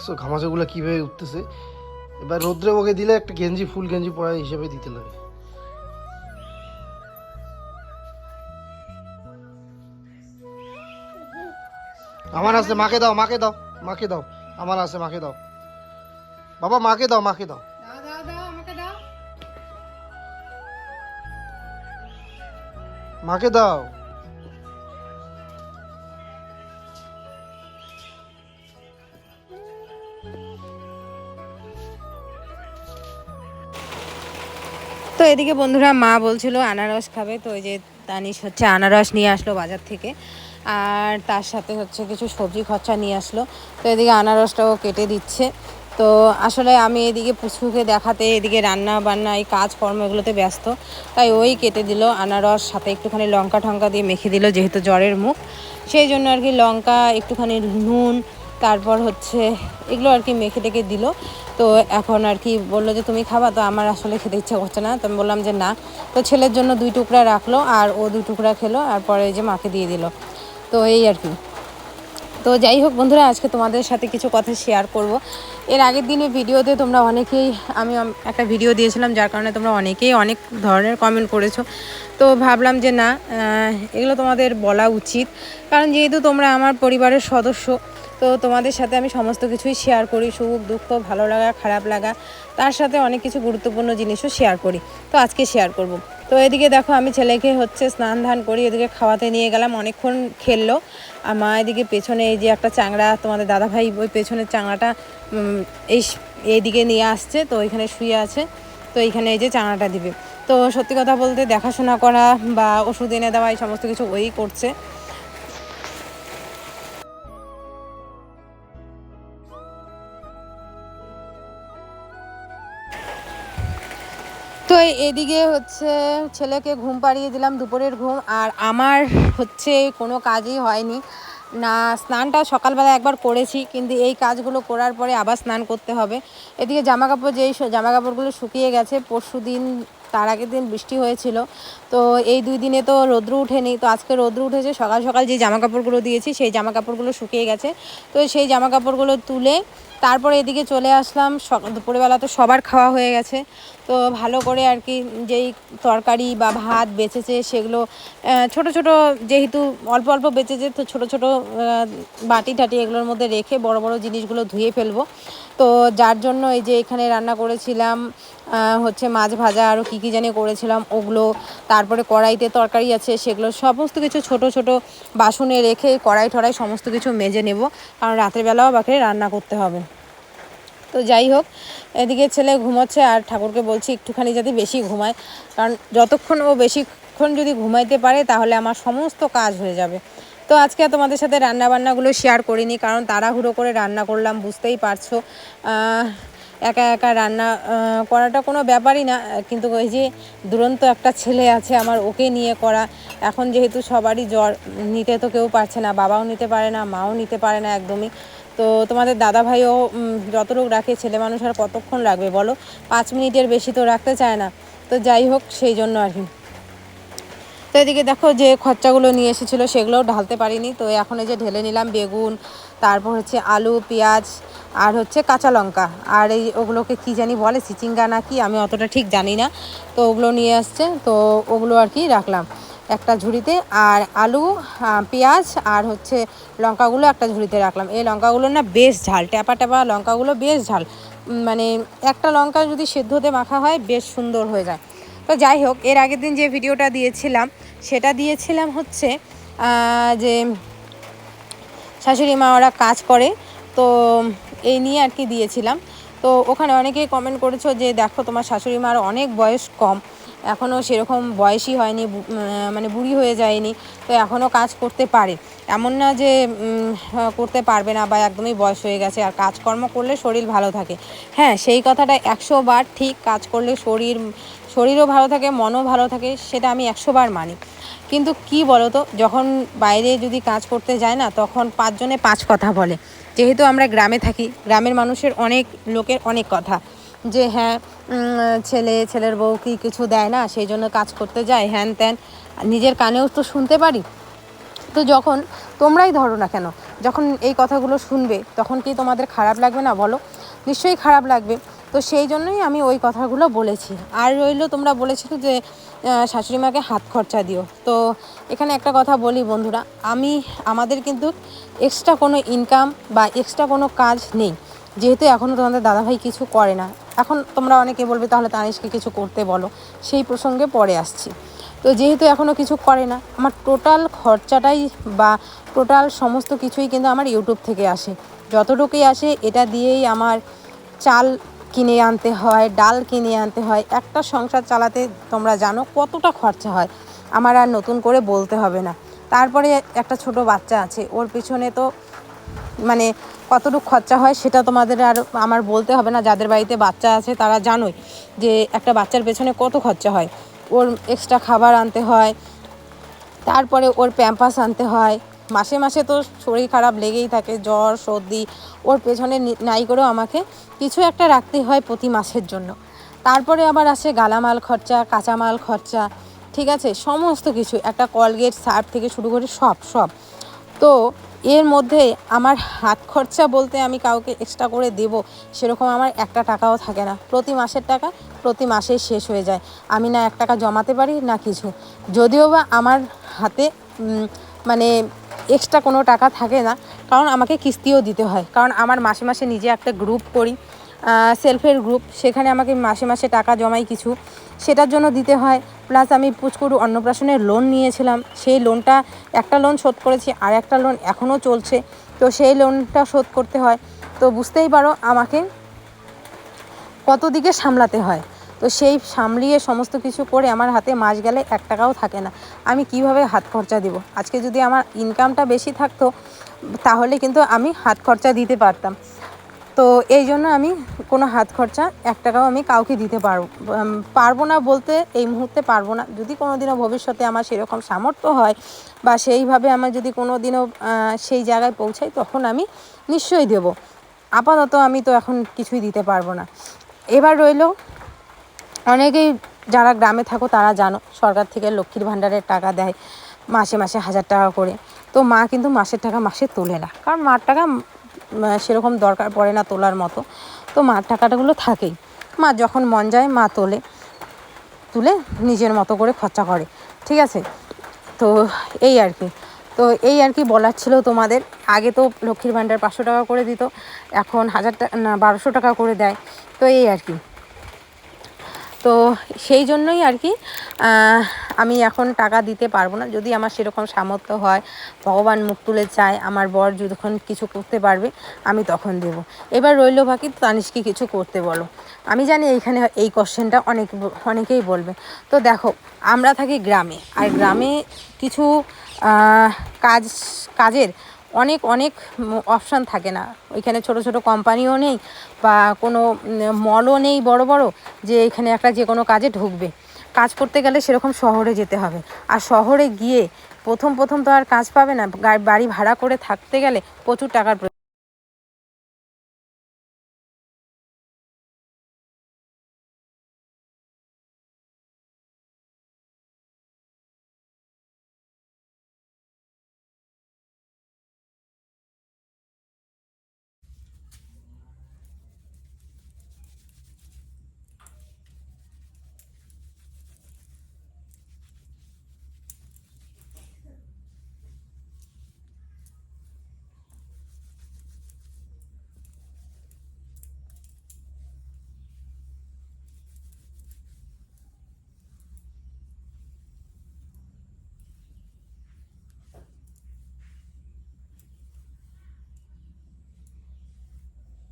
দেখছ? ঘামাচাগুলো কীভাবে উঠতেছে? এবার রোদ্রে ওকে দিলে একটা গেঞ্জি ফুল গেঞ্জি পরা হিসেবে দিতে লাগে। আমার আছে মাকে দাও মাকে দাও মাকে দাও। আমার আছে মাকে দাও। বাবা মাকে দাও মাকে দাও। মাকে দাও। তো এদিকে বন্ধুরা মা বলছিল আনারস খাবে, তো ওই যে তানিশ হচ্ছে আনারস নিয়ে আসলো বাজার থেকে। আর তার সাথে হচ্ছে কিছু সবজি খরচা নিয়ে আসলো। তো এদিকে আনারসটাও কেটে দিচ্ছে। তো আসলে আমি এদিকে পুচকুকে দেখাতে এদিকে রান্না বান্না, এই কাজকর্ম এগুলোতে ব্যস্ত। তাই ওই কেটে দিল আনারস, সাথে একটুখানি লঙ্কা টঙ্কা দিয়ে মেখে দিল, যেহেতু জ্বরের মুখ। সেই জন্য আর কি লঙ্কা, একটুখানি নুন তারপর হচ্ছে এগুলো আর কি মেখে টেখে দিল। তো এখন আর কি বলল যে, তুমি খাবা? তো আমার আসলে খেতে ইচ্ছে করছে না। তো আমি বললাম যে, না। তো ছেলের জন্য দুই টুকরা রাখল আর ও দুই টুকরা খেলো আর পরে যে মাকে দিয়ে দিল। তো এই আর কি। তো যাই হোক বন্ধুরা, আজকে তোমাদের সাথে কিছু কথা শেয়ার করব। এর আগের দিনে ভিডিওতে তোমরা অনেকেই, আমি একটা ভিডিও দিয়েছিলাম, যার কারণে তোমরা অনেকেই অনেক ধরনের কমেন্ট করেছ। তো ভাবলাম যে, না এগুলো তোমাদের বলা উচিত। কারণ যেহেতু তোমরা আমার পরিবারের সদস্য তো তোমাদের সাথে আমি সমস্ত কিছুই শেয়ার করি, সুখ, দুঃখ, ভালো লাগা, খারাপ লাগা, তার সাথে অনেক কিছু গুরুত্বপূর্ণ জিনিসও শেয়ার করি। তো আজকে শেয়ার করব। তো এদিকে দেখো আমি ছেলেকে হচ্ছে স্নান ধান করি এদিকে খাওয়াতে নিয়ে গেলাম, অনেকক্ষণ খেললো। আর মা এদিকে পেছনে এই যে একটা চাংড়া, তোমাদের দাদাভাই ওই পেছনের চাংড়াটা এই এইদিকে নিয়ে আসছে, তো ওইখানে শুয়ে আছে, তো এইখানে এই যে চাংড়াটা দিবে। তো সত্যি কথা বলতে দেখাশোনা করা বা ওষুধ এনে দেওয়া, এই সমস্ত কিছু ওই করছে। তো এদিকে হচ্ছে ছেলেকে ঘুম পাড়িয়ে দিলাম, দুপুরের ঘুম। আর আমার হচ্ছে কোনো কাজই হয়নি। না, স্নানটা সকালবেলা একবার করেছি, কিন্তু এই কাজগুলো করার পরে আবার স্নান করতে হবে। এদিকে জামা কাপড় যেই জামা কাপড়গুলো শুকিয়ে গেছে পরশু দিন তার আগের দিন বৃষ্টি হয়েছিল। তো এই দুই দিনে তো রৌদ্র উঠেনি তো আজকে রৌদ্র উঠেছে, সকাল সকাল যে জামা কাপড়গুলো দিয়েছি, সেই জামা কাপড়গুলো শুকিয়ে গেছে। তো সেই জামা কাপড়গুলো তুলে তারপরে এদিকে চলে আসলাম। দুপুরবেলা তো সবার খাওয়া হয়ে গেছে। তো ভালো করে আর কি যেই তরকারি বা ভাত বেঁচেছে সেগুলো ছোট ছোট যেহেতু অল্প অল্প বেঁচেছে, তো ছোট ছোট বাটি টাটি এগুলোর মধ্যে রেখে বড় বড় জিনিসগুলো ধুয়ে ফেলব। তো যার জন্য এই যে এখানে রান্না করেছিলাম হচ্ছে মাছ ভাজা আরও কী কী জানি করেছিলাম, ওগুলো, তারপরে কড়াইতে তরকারি আছে, সেগুলো সমস্ত কিছু ছোট ছোট বাসনে রেখে কড়াই টড়াই সমস্ত কিছু মেজে নেব, কারণ রাতের বেলাও বাকি রান্না করতে হবে। তো যাই হোক, এদিকে ছেলে ঘুমাচ্ছে আর ঠাকুরকে বলছি একটুখানি যাতে বেশি ঘুমায়, কারণ যতক্ষণ ও বেশিক্ষণ যদি ঘুমাইতে পারে তাহলে আমার সমস্ত কাজ হয়ে যাবে। তো আজকে তোমাদের সাথে রান্না বান্নাগুলো শেয়ার করিনি, কারণ তাড়াহুড়ো করে রান্না করলাম, বুঝতেই পারছ। একা একা রান্না করাটা কোনো ব্যাপারই না। কিন্তু ওই যে দুরন্ত একটা ছেলে আছে আমার ওকে নিয়ে করা। এখন যেহেতু সবারই জ্বর নিতে তো কেউ পারছে না বাবাও নিতে পারে না মাও নিতে পারে না একদমই। তো তোমাদের দাদা ভাইও উম, যতটুকু রাখে ছেলে মানুষ আর কতক্ষণ রাখবে বলো? পাঁচ মিনিটের বেশি তো রাখতে চায় না। তো যাই হোক সেই জন্য আর কি। তো এদিকে দেখো যে খরচাগুলো নিয়ে এসেছিল সেগুলোও ঢালতে পারিনি। তো এখন এই যে ঢেলে নিলাম বেগুন তারপর হচ্ছে আলু, পেঁয়াজ আর হচ্ছে কাঁচা লঙ্কা। আর এই ওগুলোকে কি জানি বলে চিচিঙ্গা না কি, আমি অতটা ঠিক জানি না। তো ওগুলো নিয়ে আসছে, তো ওগুলো আর কি রাখলাম একটা ঝুড়িতে। আর আলু পেঁয়াজ আর হচ্ছে লঙ্কাগুলো একটা ঝুড়িতে রাখলাম। এই লঙ্কাগুলো না বেশ ঝাল ট্যাপা ট্যাপা লঙ্কাগুলো বেশ ঝাল। মানে একটা লঙ্কা যদি সেদ্ধতে মাখা হয়, বেশ সুন্দর হয়ে যায়। তো যাই হোক, এর আগের দিন যে ভিডিওটা দিয়েছিলাম, সেটা দিয়েছিলাম হচ্ছে যে শাশুড়ি মা ওরা কাজ করে, তো এই নিয়ে আর কি দিয়েছিলাম। তো ওখানে অনেকেই কমেন্ট করেছ যে দেখো তোমার শাশুড়ি মার অনেক বয়স কম। এখনও সেরকম বয়সই হয়নি মানে বুড়ি হয়ে যায়নি তো এখনও কাজ করতে পারে। এমন না যে হ্যাঁ, করতে পারবে না বা একদমই বয়স হয়ে গেছে আর কাজকর্ম করলে শরীর ভালো থাকে। হ্যাঁ সেই কথাটা একশো বার ঠিক কাজ করলে শরীর শরীরও ভালো থাকে মনও ভালো থাকে সেটা আমি একশো বার মানি। কিন্তু কি বলতো যখন বাইরে যদি কাজ করতে যায় না তখন পাঁচজনে পাঁচ কথা বলে। যেহেতু আমরা গ্রামে থাকি গ্রামের মানুষের অনেক লোকের অনেক কথা। যে হ্যাঁ ছেলে, ছেলের বউ কি কিছু দেয় না, সেই জন্য কাজ করতে যায়, হ্যান ত্যান। নিজের কানেও তো শুনতে পারি। তো যখন তোমরাই ধরো না কেন, যখন এই কথাগুলো শুনবে, তখন কি তোমাদের খারাপ লাগবে না বলো? নিশ্চয়ই খারাপ লাগবে। তো সেই জন্যই আমি ওই কথাগুলো বলেছি। আর রইল তোমরা বলেছিলে যে শাশুড়ি মাকে হাত খরচা দিও। তো এখানে একটা কথা বলি বন্ধুরা, আমি, আমাদের কিন্তু এক্সট্রা কোনো ইনকাম বা এক্সট্রা কোনো কাজ নেই। যেহেতু এখনও তোমাদের দাদাভাই কিছু করে না। এখন তোমরা অনেকে বলবে, তাহলে তানিশকে কিছু করতে বলো। সেই প্রসঙ্গে পরে আসছি। তো যেহেতু এখনও কিছু করে না, আমার টোটাল খরচাটাই বা টোটাল সমস্ত কিছুই কিন্তু আমার ইউটিউব থেকে আসে। যতটুকুই আসে, এটা দিয়েই আমার চাল কিনে আনতে হয়, ডাল কিনে আনতে হয়। একটা সংসার চালাতে তোমরা জানো কতটা খরচা হয়, আমার আর নতুন করে বলতে হবে না। তারপরে একটা ছোট বাচ্চা আছে, ওর পিছনে তো মানে কতটুকু খরচা হয় সেটা তোমাদের আর আমার বলতে হবে না। যাদের বাড়িতে বাচ্চা আছে তারা জানোই যে একটা বাচ্চার পেছনে কত খরচা হয়। ওর এক্সট্রা খাবার আনতে হয়, তারপরে ওর প্যাম্পাস আনতে হয়। মাসে মাসে তো শরীর খারাপ লেগেই থাকে, জ্বর, সর্দি, ওর পেছনে নাই করেও আমাকে কিছু একটা রাখতেই হয় প্রতি মাসের জন্য। তারপরে আবার আসে গালামাল খরচা, কাঁচামাল খরচা, ঠিক আছে? সমস্ত কিছু, একটা কলগেট সার্ফ থেকে শুরু করে সব সব। তো এর মধ্যে আমার হাত খরচা বলতে আমি কাউকে এক্সট্রা করে দেব, সেরকম আমার একটা টাকাও থাকে না। প্রতি মাসের টাকা প্রতি মাসেই শেষ হয়ে যায়। আমি না এক টাকা জমাতে পারি, না কিছু। যদিও বা আমার হাতে মানে এক্সট্রা কোনো টাকা থাকে না, কারণ আমাকে কিস্তিও দিতে হয়। কারণ আমার মাসে মাসে নিজে একটা গ্রুপ করি সেলফের গ্রুপ সেখানে আমাকে মাসে মাসে টাকা জমাই কিছু। সেটার জন্য দিতে হয়। প্লাস আমি পুচকুরু অন্নপ্রাশনের লোন নিয়েছিলাম। সেই লোনটা একটা লোন শোধ করেছি, আর একটা লোন এখনও চলছে। তো সেই লোনটা শোধ করতে হয়। তো বুঝতেই পারো, আমাকে কত দিকে সামলাতে হয়। তো সেই সামলিয়ে সমস্ত কিছু করে আমার হাতে মাস গেলে এক টাকাও থাকে না। আমি কীভাবে হাত খরচা দেব? আজকে যদি আমার ইনকামটা বেশি থাকতো, তাহলে কিন্তু আমি হাত খরচা দিতে পারতাম। তো এই জন্য আমি কোনো হাত খরচা এক টাকাও আমি কাউকে দিতে পারব পারব না বলতে এই মুহূর্তে পারব না। যদি কোনো দিনও ভবিষ্যতে আমার সেরকম সামর্থ্য হয় বা সেইভাবে আমার যদি কোনো দিনও সেই জায়গায় পৌঁছাই, তখন আমি নিশ্চয়ই দেব। আপাতত আমি তো এখন কিছুই দিতে পারব না। এবার রইল, অনেকেই যারা গ্রামে থাকো তারা জানো, সরকার থেকে লক্ষ্মীর ভাণ্ডারের টাকা দেয়, মাসে মাসে হাজার টাকা করে। তো মা কিন্তু মাসের টাকা মাসে তোলে না, কারণ মার টাকা সেরকম দরকার পড়ে না তোলার মতো। তো মার টাকাটাগুলো থাকেই। মা যখন মন যায়, মা তোলে, তুলে নিজের মতো করে খরচা করে। ঠিক আছে? তো এই আর কি। তো এই আর কি বলার ছিল তোমাদের। আগে তো লক্ষ্মীর ভাণ্ডার পাঁচশো টাকা করে দিত, এখন হাজার টাকা না, বারোশো টাকা করে দেয়। তো এই আর কি। তো সেই জন্যই আর কি আমি এখন টাকা দিতে পারব না। যদি আমার সেরকম সামর্থ্য হয়, ভগবান মুখ তুলে চায়, আমার বর যখন কিছু করতে পারবে, আমি তখন দেব। এবার রইল বাকি তানিশকে কিছু করতে বলো। আমি জানি এইখানে এই কোশ্চেনটা অনেক, অনেকেই বলবে। তো দেখো, আমরা থাকি গ্রামে, আর গ্রামে কিছু কাজ, কাজের অনেক অনেক অপশান থাকে না। ওইখানে ছোট ছোট কোম্পানিও নেই বা কোনো মলও নেই বড় বড়, যে এখানে একটা যে কোনো কাজে ঢুকবে। কাজ করতে গেলে সেরকম শহরে যেতে হবে। আর শহরে গিয়ে প্রথম প্রথম তো আর কাজ পাবে না। বাড়ি ভাড়া করে থাকতে গেলে প্রচুর টাকার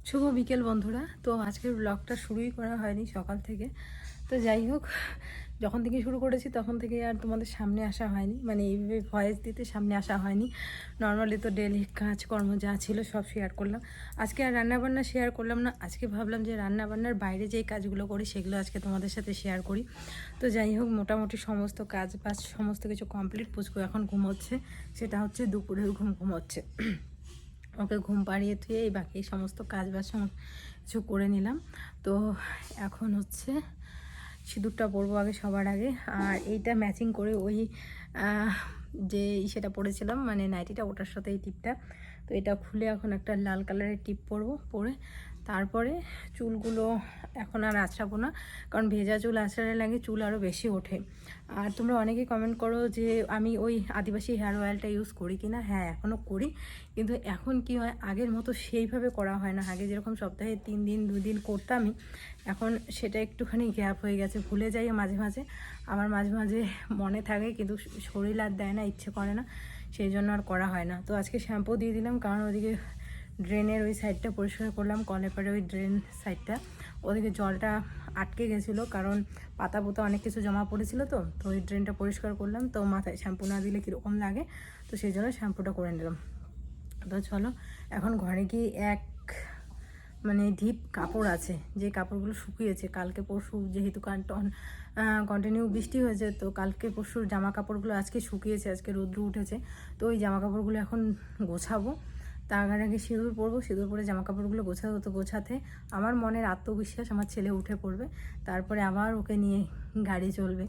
শুভ বিকেল বন্ধুরা। তো আজকের ব্লগটা শুরুই করা হয়নি সকাল থেকে। তো যাই হোক, যখন থেকে শুরু করেছি তখন থেকে আর তোমাদের সামনে আসা হয়নি। মানে এইভাবে ভয়েস দিতে সামনে আসা হয়নি। নর্মালি তো ডেলি কাজকর্ম যা ছিল সব শেয়ার করলাম। আজকে আর রান্নাবান্না শেয়ার করলাম না। আজকে ভাবলাম যে রান্নাবান্নার বাইরে যেই কাজগুলো করি সেগুলো আজকে তোমাদের সাথে শেয়ার করি। তো যাই হোক, মোটামুটি সমস্ত কাজ বাজ সমস্ত কিছু কমপ্লিট পুচকু এখন ঘুমোচ্ছে। সেটা হচ্ছে দুপুরের ঘুম ঘুমোচ্ছে। ওকে ঘুম পাড়িয়ে থুয়ে এই বাকি সমস্ত কাজ বাজ কিছু করে নিলাম। তো এখন হচ্ছে সিঁদুরটা পরবো আগে সবার আগে। আর এইটা ম্যাচিং করে ওই যে সেটা পরেছিলাম মানে নাইটিটা ওটার সাথে এই টিপটা। তো এটা খুলে এখন একটা লাল কালারের টিপ পরবো, পরে তারপরে চুলগুলো এখন আর আঁচড়াবো না, কারণ ভেজা চুল আঁচড়ালে লাগে চুল আরও বেশি ওঠে। আর তোমরা অনেকেই কমেন্ট করো যে আমি ওই আদিবাসী হেয়ার অয়েলটা ইউজ করি কি না হ্যাঁ এখনও করি, কিন্তু এখন কি হয়, আগের মতো সেইভাবে করা হয় না। আগে যেরকম সপ্তাহে তিন দিন দুই দিন করতামই, এখন সেটা একটুখানি গ্যাপ হয়ে গেছে, ভুলে যাই মাঝে মাঝে। আমার মাঝে মাঝে মনে থাকে, কিন্তু শরীর আর দেয় না, ইচ্ছে করে না, সেই জন্য আর করা হয় না। তো আজকে শ্যাম্পু দিয়ে দিলাম, কারণ ওদিকে ড্রেনের ওই সাইডটা পরিষ্কার করলাম কলের পরে ওই ড্রেন সাইডটা। ওদিকে জলটা আটকে গেছিল, কারণ পাতা পোতা অনেক কিছু জমা পড়েছিল তো তো ওই ড্রেনটা পরিষ্কার করলাম, তো মাথায় শ্যাম্পু না দিলে কীরকম লাগে, তো সেই জন্য শ্যাম্পুটা করে নিলাম। তো চলো, এখন ঘরে গিয়ে এক মানে ঢিপ কাপড় আছে, যে কাপড়গুলো শুকিয়েছে, কালকে পরশু যেহেতু কন্টিনিউ বৃষ্টি হয়েছে, তো কালকে পরশুর জামা কাপড়গুলো আজকে শুকিয়েছে, আজকে রৌদ্র উঠেছে, তো ওই জামা কাপড়গুলো এখন গোছাবো। তার আগে সিঁদুর পরবো, সিঁদুর পরে জামা কাপড়গুলো গোছাবো তো গোছাতে আমার মনের আত্মবিশ্বাস আমার ছেলে উঠে পড়বে। তারপরে আবার ওকে নিয়ে গাড়ি চলবে,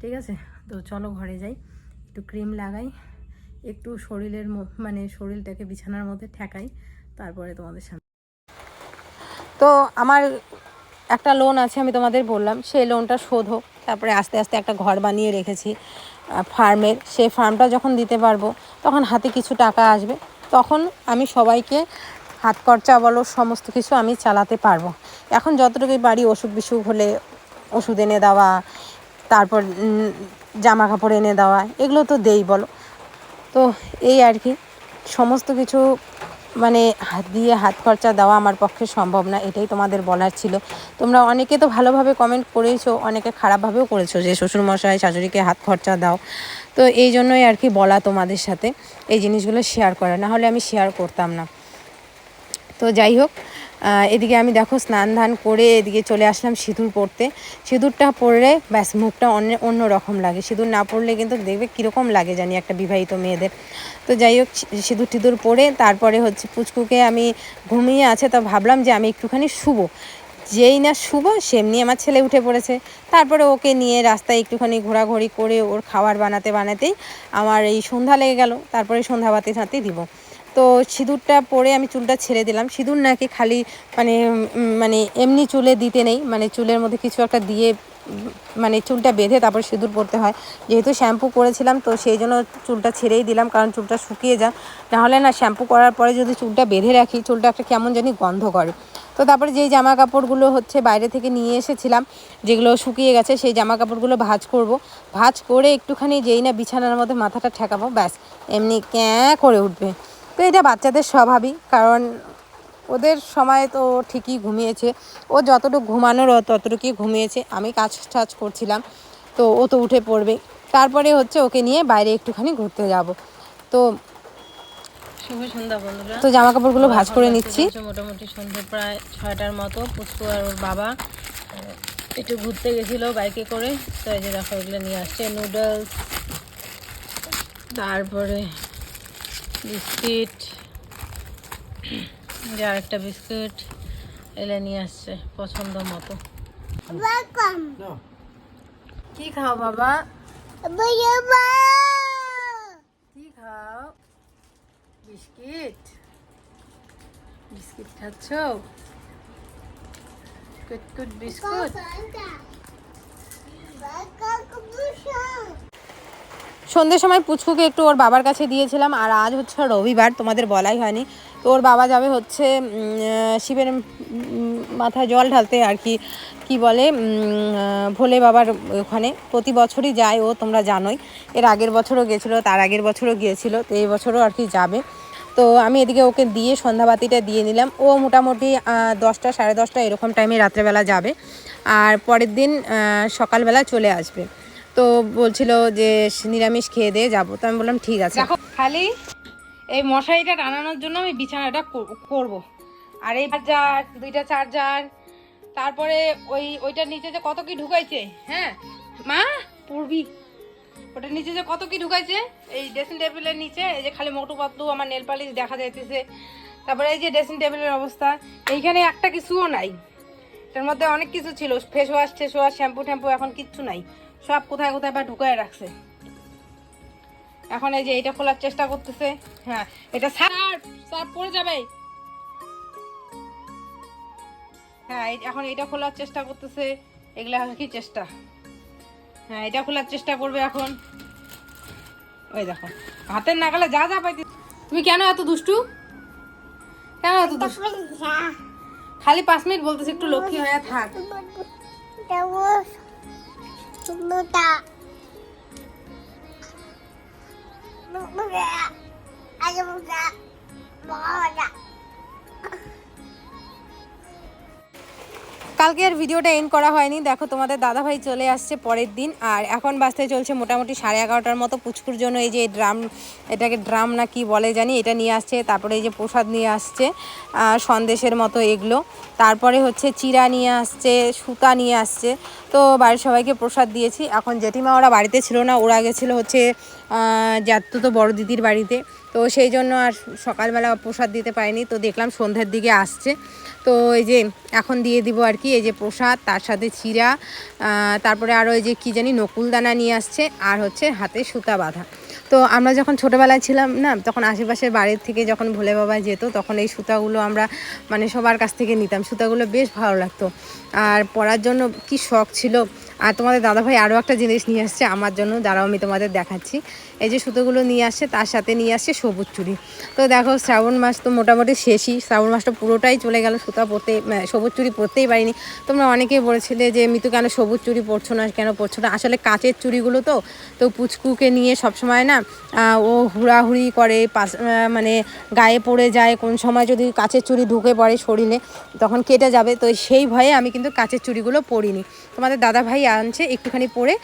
ঠিক আছে? তো চলো ঘরে যাই, একটু ক্রিম লাগাই, একটু শরীরের মানে শরীরটাকে বিছানার মধ্যে ঠেকাই, তারপরে তোমাদের সামনে। তো আমার একটা লোন আছে, আমি তোমাদের বললাম, সেই লোনটা শোধ হোক। তারপরে আস্তে আস্তে একটা ঘর বানিয়ে রেখেছি ফার্মের সেই ফার্মটা যখন দিতে পারব, তখন হাতে কিছু টাকা আসবে। তখন আমি সবাইকে হাত খরচা বলো, সমস্ত কিছু আমি চালাতে পারব। এখন যতটুকুই বাড়ি অসুখ বিসুখ হলে ওষুধ এনে দেওয়া, তারপর জামা কাপড় এনে দেওয়া, এগুলো তো দেই বলো। তো এই আর কি, সমস্ত কিছু মানে হাত দিয়ে হাত খরচা দেওয়া আমার পক্ষে সম্ভব না, এটাই তোমাদের বলার ছিল। তোমরা অনেকে তো ভালোভাবে কমেন্ট করেইছো, অনেকে খারাপভাবেও করেছ যে শ্বশুরমশাই, শাশুড়িকে হাত খরচা দাও। তো এই জন্যই আর কি বলা তোমাদের সাথে। এই জিনিসগুলো শেয়ার করা না হলে আমি শেয়ার করতাম না। তো যাই হোক এদিকে আমি দেখো স্নান ধান করে এদিকে চলে আসলাম সিঁদুর পরতে সিঁদুরটা পরলে ব্যাস মুখটা অন্য অন্য রকম লাগে। সিঁদুর না পরলে কিন্তু দেখবে কীরকম লাগে জানি একটা বিবাহিত মেয়েদের। তো যাই হোক সিঁদুর টিঁদুর পরে তারপরে হচ্ছে পুচকুকে আমি ঘুমিয়ে আছে তো ভাবলাম যে আমি একটুখানি শুবো। যেই না শুভ সেমনি আমার ছেলে উঠে পড়েছে। তারপরে ওকে নিয়ে রাস্তায় একটুখানি ঘোরাঘুরি করে ওর খাবার বানাতে, বানাতেই আমার এই সন্ধ্যা লেগে গেল। তারপরে সন্ধ্যা বাতি সাথে দিব। তো সিঁদুরটা পরে আমি চুলটা ছেড়ে দিলাম। সিঁদুর নাকি খালি মানে মানে এমনি চুলে দিতে নেই মানে চুলের মধ্যে কিছু একটা দিয়ে মানে চুলটা বেঁধে তারপর সিঁদুর পরতে হয়। যেহেতু শ্যাম্পু করেছিলাম, তো সেই জন্য চুলটা ছেড়েই দিলাম, কারণ চুলটা শুকিয়ে যায় নাহলে না, শ্যাম্পু করার পরে যদি চুলটা বেঁধে রাখি, চুলটা একটা কেমন জানি গন্ধ করে। তো তারপরে যেই জামা কাপড়গুলো হচ্ছে বাইরে থেকে নিয়ে এসেছিলাম, যেগুলো শুকিয়ে গেছে, সেই জামা কাপড়গুলো ভাজ করব। ভাজ করে একটুখানি যেই না বিছানার মধ্যে মাথাটা ঠেকাবো, ব্যাস, এমনি ক্যাঁ করে উঠবে। তো এটা বাচ্চাদের স্বভাবই কারণ ওদের সময় তো ঠিকই ঘুমিয়েছে। ও যতটুকু ঘুমানোর ততটুকুই ঘুমিয়েছে। আমি কাজ টাজ করছিলাম তো ও তো উঠে পড়বে। তারপরে হচ্ছে ওকে নিয়ে বাইরে একটুখানি ঘুরতে যাব। তো তো জামা কাপড়গুলো ভাঁজ করে নিচ্ছি। মোটামুটি সন্ধ্যে প্রায় ছয়টার মতো। পুষ্পু আর ওর বাবা একটু ঘুরতে গেছিল বাইকে করে। তো এই যে দেখো এগুলো নিয়ে আসছে নুডলস। তারপরে বিস্কিট যে আরেকটা বিস্কিট এলে নিয়ে আসছে পছন্দ মতো। কি খাও বাবা? কি খাও? বিস্কিট। বিস্কিট খাচ্ছ? কুট কুট বিস্কুট সন্ধ্যের সময় পুচকুকে একটু ওর বাবার কাছে দিয়েছিলাম, আর আজ হচ্ছে রবিবার, তোমাদের বলাই হয়নি। তো ওর বাবা যাবে হচ্ছে শিবের মাথায় জল ঢালতে আর কি কি বলে ভোলে বাবার ওখানে। প্রতি বছরই যায় ও, তোমরা জানোই। এর আগের বছরও গেছিল, তার আগের বছরও গিয়েছিল, তো এই বছরও আর কি যাবে। তো আমি এদিকে ওকে দিয়ে সন্ধ্যাবাতিটা দিয়ে নিলাম। ও মোটামুটি দশটা, সাড়ে দশটা এরকম টাইমে রাত্রেবেলা যাবে। আর পরের দিন সকালবেলা চলে আসবে। তো বলছিল যে নিরামিষ খেয়ে দিয়ে যাব। তো আমি বললাম, ঠিক আছে। দেখো, খালি এই মশারিটা টানানোর জন্য আমি বিছানাটা করব। আর এই চার্জার, দুইটা চার্জার, তারপরে ওই, ওইটার নিচে যে কত কি ঢুকাইছে হ্যাঁ? মা, পড়বি। ওটার নিচে যে কত কি ঢুকাইছে, এই ড্রেসিং টেবিলের নিচে, এই যে খালি মোটু পাতলু আমার নেল পালিশ দেখা যাইতেছে। তারপরে এই যে ড্রেসিং টেবিলের অবস্থা, এইখানে একটা কিছুও নাই। এটার মধ্যে অনেক কিছু ছিল ফেস ওয়াশ টেস ওয়াশ শ্যাম্পু ট্যাম্পু এখন কিচ্ছু নাই। সব কোথায় কোথায় বা ঢুকায় রাখছে। এখন এই যে এটা খোলার চেষ্টা করতেছে। হ্যাঁ এটা সার্ফ সার্ফ পড়ে যাবে। হ্যাঁ এই- এখন এটা খোলার চেষ্টা করতেছে। এগুলা হলো কি চেষ্টা? হ্যাঁ এটা খোলার চেষ্টা করবে এখন। ওই দেখো হাতের নাগালে যা যা পাইতে তুমি কেন এত দুষ্টু? কেন এত দুষ্টু? খালি পাঁচ মিনিট বলতেছে একটু লক্ষ্মী হয়ে থাক। 猪猪的，猪猪的，还有猪猪的，的。কালকে আর ভিডিওটা এন্ড করা হয়নি। দেখো তোমাদের দাদাভাই চলে আসছে পরের দিন, আর এখন বাজতে চলছে মোটামুটি সাড়ে এগারোটার মতো। পুচকুর জন্য এই যে ড্রাম, এটাকে ড্রাম না কি বলে জানি, এটা নিয়ে আসছে। তারপরে এই যে প্রসাদ নিয়ে আসছে সন্দেশের মতো এগুলো। তারপরে হচ্ছে চিরা নিয়ে আসছে, সুতা নিয়ে আসছে। তো বাড়ির সবাইকে প্রসাদ দিয়েছি। এখন জেঠিমা ওরা বাড়িতে ছিল না, ওরা গেছিল হচ্ছে যাত্তু তো বড় দিদির বাড়িতে। তো সেই জন্য আর সকালবেলা প্রসাদ দিতে পারিনি। তো দেখলাম সন্ধ্যার দিকে আসছে। তো এই যে এখন দিয়ে দিব আর কি, এই যে প্রসাদ, তার সাথে চিরা তারপরে আরও এই যে কী জানি নকুলদানা নিয়ে আসছে, আর হচ্ছে হাতে সুতা বাঁধা। তো আমরা যখন ছোটোবেলায় ছিলাম না, তখন আশেপাশের বাড়ির থেকে যখন ভোলে বাবা যেত, তখন এই সুতাগুলো আমরা মানে সবার কাছ থেকে নিতাম। সুতাগুলো বেশ ভালো লাগতো। আর পরার জন্য কি শখ ছিল আর তোমাদের দাদাভাই আরও একটা জিনিস নিয়ে আসছে, আমার জন্য। দাঁড়াও, আমি তোমাদের দেখাচ্ছি। এই যে সুতোগুলো নিয়ে আসছে, তার সাথে নিয়ে আসছে সবুজ চুড়ি। তো দেখো, শ্রাবণ মাস তো মোটামুটি শেষই। শ্রাবণ মাসটা পুরোটাই চলে গেল, সুতা পরতে সবুজ চুড়ি পরতেই পারিনি। তোমরা অনেকেই বলেছিলে যে, মিতু, কেন সবুজ চুড়ি পরছো না? কেন পরছো না? আসলে কাঁচের চুড়িগুলো তো তো পুচকুকে নিয়ে সবসময় না ও হুড়াহুড়ি করে পাশ মানে গায়ে পড়ে যায়। কোন সময় যদি কাঁচের চুড়ি ঢুকে পড়ে শরীরে, তখন কেটে যাবে। তো সেই ভয়ে আমি কিন্তু কাঁচের চুড়িগুলো পরিনি। তোমাদের দাদা ভাই আনছে একটুখানি পরে।